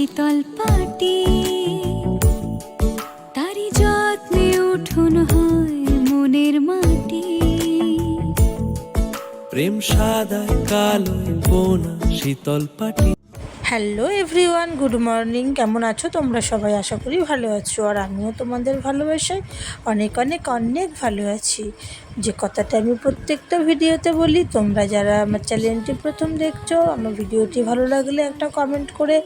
শীতল পাটি তারি যত্নে উঠুন হয় মনের মাটি। প্রেম সাদায় কালোয় বোনা শীতল পাটি। Hello everyone good morning. কেমন আছো তোমরা সবাই? আশা করি ভালো আছো। আর আমিও তোমাদের ভালোবাসায় অনেক অনেক অনেক ভালো আছি। যে কথাটা আমি প্রত্যেকটা ভিডিওতে বলি, তোমরা যারা আমার চ্যানেলটি প্রথম দেখছ, আমার ভিডিওটি ভালো লাগলে একটা কমেন্ট করে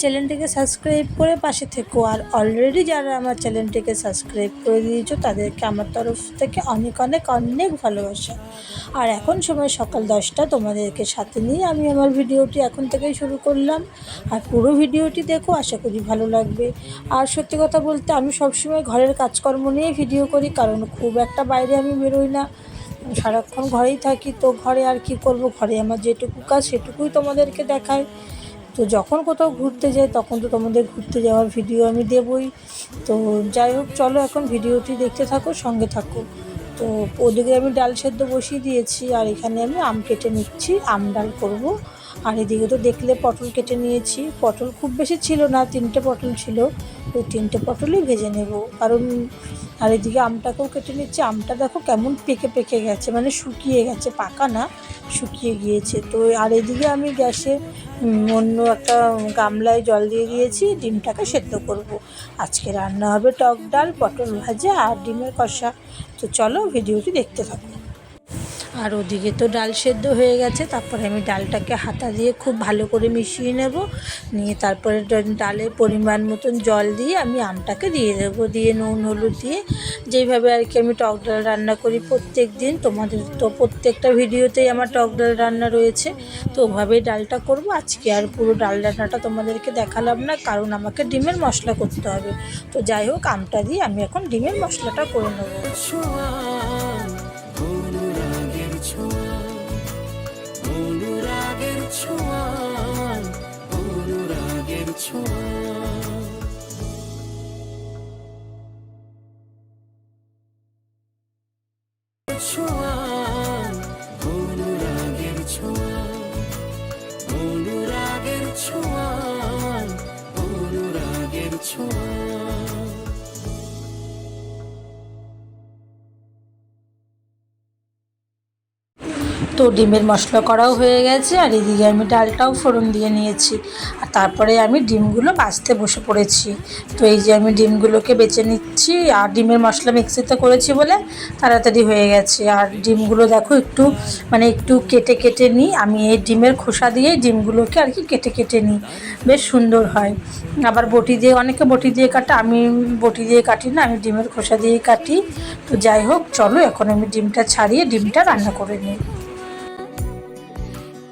চ্যানেলটিকে সাবস্ক্রাইব করে পাশে থেকো। আর অলরেডি যারা আমার চ্যানেলটিকে সাবস্ক্রাইব করে দিয়েছ, তাদেরকে আমার তরফ থেকে অনেক অনেক অনেক ভালোবাসা। আর এখন সময় সকাল দশটা, তোমাদেরকে সাথে নিয়ে আমি আমার ভিডিওটি এখন থেকেই শুরু করলাম। আর পুরো ভিডিওটি দেখো, আশা করি ভালো লাগবে। আর সত্যি কথা বলতে, আমি সবসময় ঘরের কাজকর্ম নিয়ে ভিডিও করি, কারণ খুব একটা বাইরে আমি বেরোই না, সারাক্ষণ ঘরেই থাকি, তো ঘরে আর কি করব? ঘরে আমার যেটুকু কাজ, সেটুকুই তোমাদেরকে দেখায় তো যখন কোথাও ঘুরতে যাই, তখন তো তোমাদের ঘুরতে যাওয়ার ভিডিও আমি দেবই। তো যাই হোক, চলো এখন ভিডিওটি দেখতে থাকো, সঙ্গে থাকো। তো ওদিকে আমি ডাল সেদ্ধ বসিয়ে দিয়েছি, আর এখানে আমি আম কেটে নিচ্ছি, আম ডাল করব। আর এদিকে তো দেখলে পটল কেটে নিয়েছি। পটল খুব বেশি ছিল না, তিনটে পটল ছিল। ওই তিনটে পটলই ভেজে নেব। কারণ আর এদিকে আমটাকেও কেটে নিচ্ছে। আমটা দেখো কেমন পেকে পেকে গেছে মানে শুকিয়ে গেছে, পাকা না, শুকিয়ে গিয়েছে। তো আর এদিকে আমি গ্যাসে অন্য একটা গামলায় জল দিয়ে দিয়েছি, ডিমটাকে সেদ্ধ করব। আজকে রান্না হবে টক ডাল, পটল ভাজা আর ডিমের কষা। তো চলো ভিডিওটি দেখতে থাকো। আর ওদিকে তো ডাল সেদ্ধ হয়ে গেছে, তারপরে আমি ডালটাকে হাতা দিয়ে খুব ভালো করে মিশিয়ে নেব। নিয়ে তারপরে ডালের পরিমাণ মতন জল দিয়ে আমি আমটাকে দিয়ে দেবো, দিয়ে নুন, হলুদ দিয়ে। যেইভাবে আর কি আমি টক ডাল রান্না করি প্রত্যেক দিন, তোমাদের তো প্রত্যেকটা ভিডিওতেই আমার টক ডাল রান্না রয়েছে। তো ওভাবেই ডালটা করব। আজকে আর পুরো ডাল রান্নাটা তোমাদেরকে দেখালাম না, কারণ আমাকে ডিমের মশলা করতে হবে। তো যাই হোক, আমটা দিয়ে আমি এখন ডিমের মশলাটা করে নেব। ছোঁয়া অনুরাগের ছোঁয়া তো ডিমের মশলা করাও হয়ে গেছে, আর এদিকে আমি ডালটাও ফোড়ন দিয়ে নিয়েছি। আর তারপরে আমি ডিমগুলো বাছতে বসে পড়েছি। তো এই যে আমি ডিমগুলোকে বেছে নিচ্ছি, আর ডিমের মশলা মিক্সিতে করেছি বলে তাড়াতাড়ি হয়ে গেছে। আর ডিমগুলো দেখো একটু মানে একটু কেটে কেটে নিই। আমি এই ডিমের খোসা দিয়েই ডিমগুলোকে আর কি কেটে কেটে নিই। বেশ সুন্দর হয়। আবার বটি দিয়ে, অনেকে বটি দিয়ে কাটে, আমি বটি দিয়ে কাটি না, আমি ডিমের খোসা দিয়েই কাটি। তো যাই হোক, চলো এখন আমি ডিমটা ছাড়িয়ে ডিমটা রান্না করে নিই।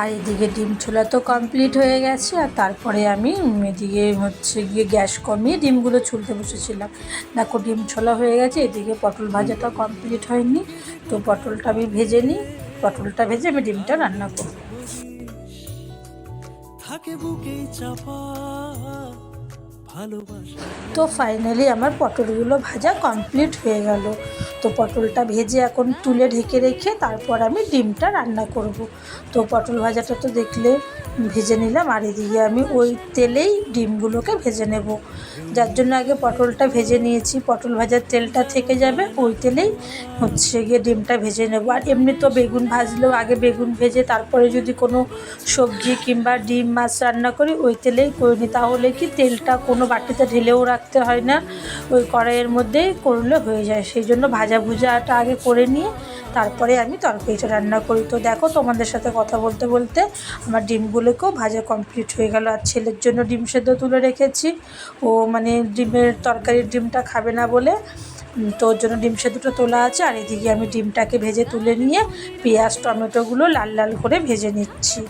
আর এদিকে ডিম ছোলা তো কমপ্লিট হয়ে গেছে, আর তারপরে আমি এদিকে হচ্ছে গিয়ে গ্যাস কমিয়ে ডিমগুলো ছুলতে বসেছিলাম। দেখো ডিম ছোলা হয়ে গেছে, এদিকে পটল ভাজাটা কমপ্লিট হয়নি। তো পটলটা আমি ভেজে নিই, পটলটা ভেজে আমি ডিমটা রান্না করব। থাকে বুকে চাপা। তো ফাইনালি আমার পটলগুলো ভাজা কমপ্লিট হয়ে গেল। তো পটলটা ভেজে এখন তুলে ঢেকে রেখে তারপর আমি ডিমটা রান্না করব। তো পটল ভাজাটা তো দেখলে ভেজে নিলাম আর এদিকে আমি ওই তেলেই ডিমগুলোকে ভেজে নেব। যার জন্য আগে পটলটা ভেজে নিয়েছি। পটল ভাজার তেলটা থেকে যাবে, ওই তেলেই হচ্ছে গিয়ে ডিমটা ভেজে নেব। আর এমনি তো বেগুন ভাজলেও আগে বেগুন ভেজে তারপরে যদি কোনো সবজি কিংবা ডিম, মাছ রান্না করি, ওই তেলেই করে নিই। তাহলে কি তেলটা কোনো বাটিতে ঢেলেও রাখতে হয় না, ওই কড়াইয়ের মধ্যেই করলে হয়ে যায়। সেই জন্য ভাজা ভুজাটা আগে করে নিয়ে তারপরে আমি তরকারিটা রান্না করি। তো দেখো তোমাদের সাথে কথা বলতে বলতে আমার ডিমগুলোকেও ভাজা কমপ্লিট হয়ে গেল। আর ছেলের জন্য ডিম সেদ্ধ তুলে রেখেছি। ও মানে ডিমের তরকারির ডিমটা খাবে না বলে তো ওর জন্য ডিম সেদ্ধটা তোলা আছে। আর এদিকে আমি ডিমটাকে ভেজে তুলে নিয়ে পেঁয়াজ, টমেটোগুলো লাল লাল করে ভেজে নিচ্ছি।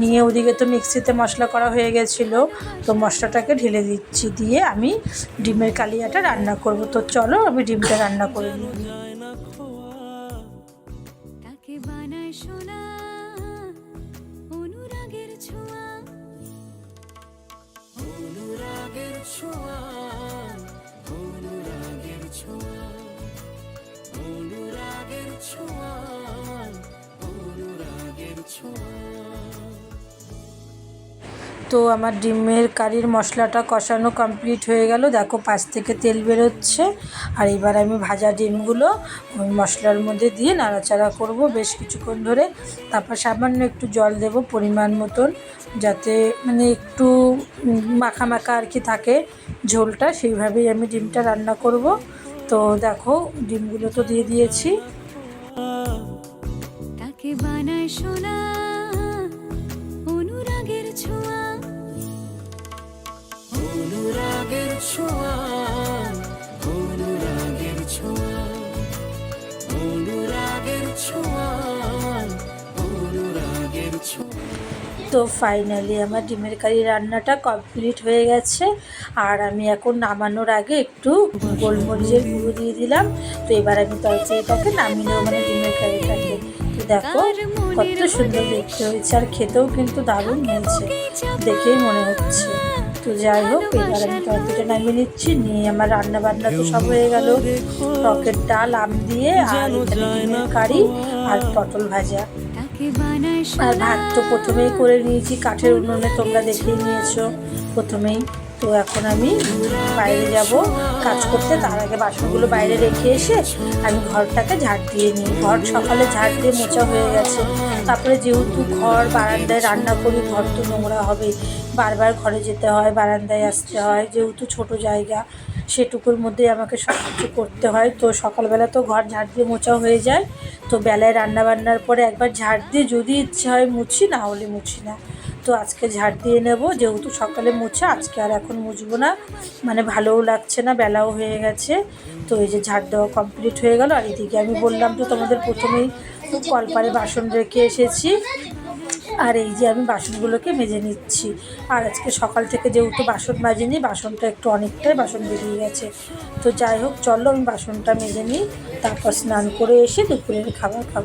নিয়ে ওদিকে তো মিক্সিতে মশলা করা হয়ে গেছিল, তো মশলাটাকে ঢেলে দিচ্ছি। দিয়ে আমি ডিমের কালিয়াটা রান্না করব। তো চলো আমি ডিমটা রান্না করে নিই। যায় না খোয়া তাকে বানায় সোনা? ছোঁয়া তো আমার ডিমের কারির মশলাটা কষানো কমপ্লিট হয়ে গেল। দেখো পাশ থেকে তেল বেরোচ্ছে। আর এবার আমি ভাজা ডিমগুলো ওই মশলার মধ্যে দিয়ে নাড়াচাড়া করব বেশ কিছুক্ষণ ধরে। তারপর সামান্য একটু জল দেব পরিমাণ মতন যাতে মানে একটু মাখা মাখা আর কি থাকে ঝোলটা। সেইভাবেই আমি ডিমটা রান্না করব। তো দেখো ডিমগুলো তো দিয়ে দিয়েছি। বানায় সোনা? ছোঁয়া অনুরাগের ছোঁয়া অনুরাগের ছোঁয়া অনুরাগের ছোঁয়া। তো ফাইনালি আমার ডিমের কারি রান্নাটা কমপ্লিট হয়ে গেছে আর আমি এখন নামানোর আগে একটু গোলমরিচের গুঁড়ো দিয়ে দিলাম। তো এবার আমি তরকারিটাকে নামিয়ে নেব মানে ডিমের কারিটাকে। তো দেখো কত সুন্দর দেখতে হয়েছে আর খেতেও কিন্তু দারুণ হয়েছে দেখেই মনে হচ্ছে। তো যাই হোক এবার আমি তরকারিটা নামিয়ে নিচ্ছি নিয়ে আমার রান্না বান্না তো সব হয়ে গেল। টকের ডাল আম দিয়ে আর কারি আর পটল ভাজা। আর ভাত তো প্রথমেই করে নিয়েছি কাঠের উনুনে তোমরা দেখেই নিয়েছো। প্রথমেই তো এখন আমি বাইরে যাব। কাজ করতে তার আগে বাসনগুলো বাইরে রেখে এসে আমি ঘরটাকে ঝাড় দিয়ে নিই। ঘর সকালে ঝাড় দিয়ে মোচা হয়ে গেছে। তারপরে যেহেতু ঘর, বারান্দায় রান্না করি, ঘর তো নোংরা হবে। বারবার ঘরে যেতে হয়, বারান্দায় আসতে হয়। যেহেতু ছোট জায়গা, সেটুকুর মধ্যেই আমাকে সব কিছু করতে হয়। তো সকালবেলা তো ঘর ঝাড় দিয়ে মোচা হয়ে যায়। তো বেলায় রান্না বান্নার পরে একবার ঝাড় দিয়ে যদি ইচ্ছে হয় মুছি, না হলে মুছি না। তো আজকে ঝাড় দিয়ে নেব। যেহেতু সকালে মুছে, আজকে আর এখন মুছবো না। মানে ভালোও লাগছে না, বেলাও হয়ে গেছে। তো এই যে ঝাড় দেওয়া কমপ্লিট হয়ে গেল। আর এদিকে আমি বললাম তো তোমাদের প্রথমেই কলপারে বাসন রেখে এসেছি। আর এই যে আমি বাসনগুলোকে মেজে নিচ্ছি। আর আজকে সকাল থেকে যেহেতু বাসন মাজিনি, বাসনটা একটু অনেকটাই বাসন বেরিয়ে গেছে। তো যাই হোক, চলো আমি বাসনটা মেজে নিই। তারপর স্নান করে এসে দুপুরের খাবার খাব।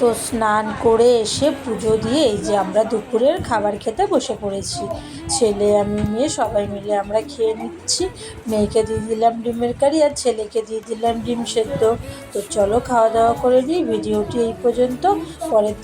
তো স্নান করে এসে পুজো দিয়ে এই যে আমরা দুপুরের খাবার খেতে বসে পড়েছি। ছেলে আমি মেয়ে সবাই মিলে আমরা খেয়ে নিচ্ছি। মেয়েকে দিয়ে দিলাম ডিমের কারি আর ছেলেকে দিয়ে দিলাম ডিম সেদ্ধ। তো চলো খাওয়া দাওয়া করে নিই। ভিডিওটি এই পর্যন্ত। পরের দিন